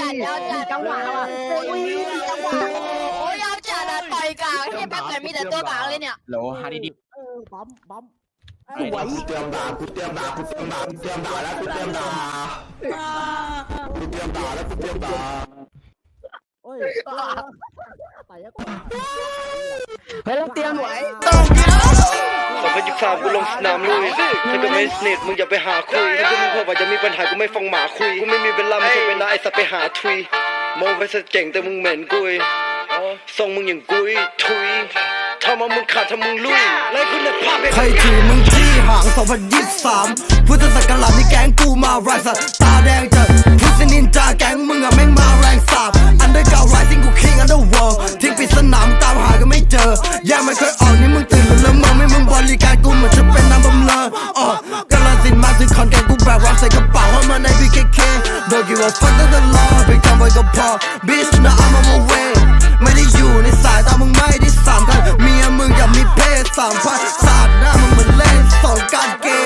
จัดยาวจัดจังหวะว่ะโอ้ยจังหวะโอ้ยยาวจัดอะต่อยกลางที่แม่งเหมือนมีแต่ตัวกลางเลยเนี่ยโหลฮาร์ดดิสเออบัมบัมสวยกูเตรียมด่ากูเตรียมด่ากูเตรียมด่ากูเตรียมด่าแล้วกูเตรียมด่ากูเตรียมด่าแล้วกูเตรียมด่าโอ้ยไปแล้วเฮ้ยเราเตรียมไว้ สองพันยี่สิบสามกูลงสนามลุยถ้าก็ไม่สนิทมึงอย่าไปหาคุยถ้าก็มึงพบว่าจะมีปัญหากูไม่ฟังหมาคุยกูไม่มีเวลาไม่ใช่เวลาไอ้สัตว์ไปหาทุยมองไปซะเจ๋งแต่มึงเหม็นกุยทรงมึงอย่างกุยทุยทำมามึงขาดทำมึงลุยไล่คุณภาพให้ใครถือมึงที่ห่าง 2023 พุทธศักราชนี่แก๊งกูมาไรสัตว์ตาแดงจัดพุทธนินจาแก๊งมึงอะแม่งมาแรงสาบอันเดอร์เก่าไรซิงกูคิงอันเดอร์วอลทิ้งปริศนามึงตามหาก็ไม่เจอแย่ไม่เคยอ กระเป๋าเข้ามาใน BKK Don't give a fuck ตั้งแต่รอไปทำไปก็พอ Bitch now I'm on my way ไม่ได้อยู่ในสายตามึงไม่ได้สามกันเมียมึงอย่ามีเพศสามพันสาดหน้ามึงเหมือนเล่นสองการเกม